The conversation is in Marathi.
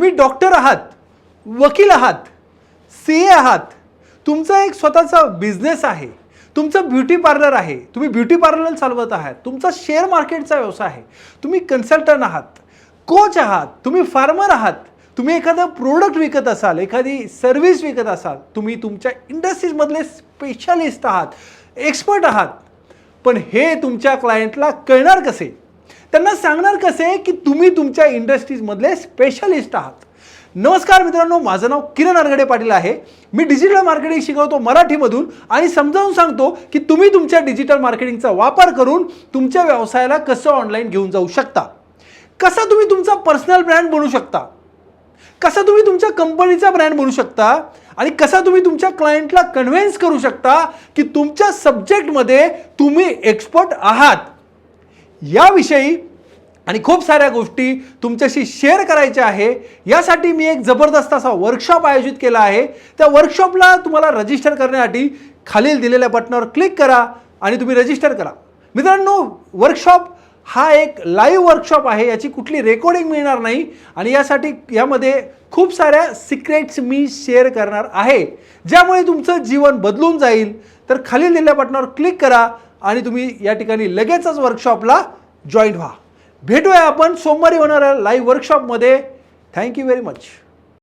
तुम्ही डॉक्टर आहात वकील आहात सी ए आहात. तुमचा एक स्वतःचा बिझनेस आहे. तुमचं ब्युटी पार्लर आहे. तुम्ही ब्युटी पार्लर चालवत आहात. तुमचा शेअर मार्केटचा व्यवसाय आहे. तुम्ही कन्सल्टंट आहात. कोच आहात. तुम्ही फार्मर आहात. तुम्ही एखादं प्रोडक्ट विकत असाल एखादी सर्व्हिस विकत असाल तुम्ही तुमच्या इंडस्ट्रीजमधले स्पेशलिस्ट आहात एक्सपर्ट आहात. पण हे तुमच्या क्लायंटला कळणार कसे? त्यांना सांगणार कसे की तुम्ही तुमच्या इंडस्ट्रीजमधले स्पेशलिस्ट आहात? नमस्कार मित्रांनो माझं नाव किरण अरगडे पाटील आहे. मी डिजिटल मार्केटिंग शिकवतो मराठीमधून आणि समजावून सांगतो की तुम्ही तुमच्या डिजिटल मार्केटिंगचा वापर करून तुमच्या व्यवसायाला कसं ऑनलाईन घेऊन जाऊ शकता? कसा तुम्ही तुमचा पर्सनल ब्रँड बनवू शकता? कसा तुम्ही तुमच्या कंपनीचा ब्रँड बनवू शकता? आणि कसा तुम्ही तुमच्या क्लायंटला कन्व्हिन्स करू शकता की तुमच्या सब्जेक्टमध्ये तुम्ही एक्सपर्ट आहात? याविषयी आणि खूप साऱ्या गोष्टी तुमच्याशी शेअर करायच्या आहे. यासाठी मी एक जबरदस्त असा वर्कशॉप आयोजित केला आहे. त्या वर्कशॉपला तुम्हाला रजिस्टर करण्यासाठी खालील दिलेल्या बटनावर क्लिक करा आणि तुम्ही रजिस्टर करा. मित्रांनो वर्कशॉप हा एक लाईव्ह वर्कशॉप आहे. याची कुठली रेकॉर्डिंग मिळणार नाही आणि यासाठी यामध्ये खूप साऱ्या सिक्रेट्स मी शेअर करणार आहे. ज्यामुळे तुमचं जीवन बदलून जाईल. तर खालील दिलेल्या बटनावर क्लिक करा आणि तुम्ही या ठिकाणी लगेचच वर्कशॉपला जॉईन व्हा. भेटूया आपण. सोमवारी होणाऱ्या लाईव्ह वर्कशॉपमध्ये थँक्यू व्हेरी मच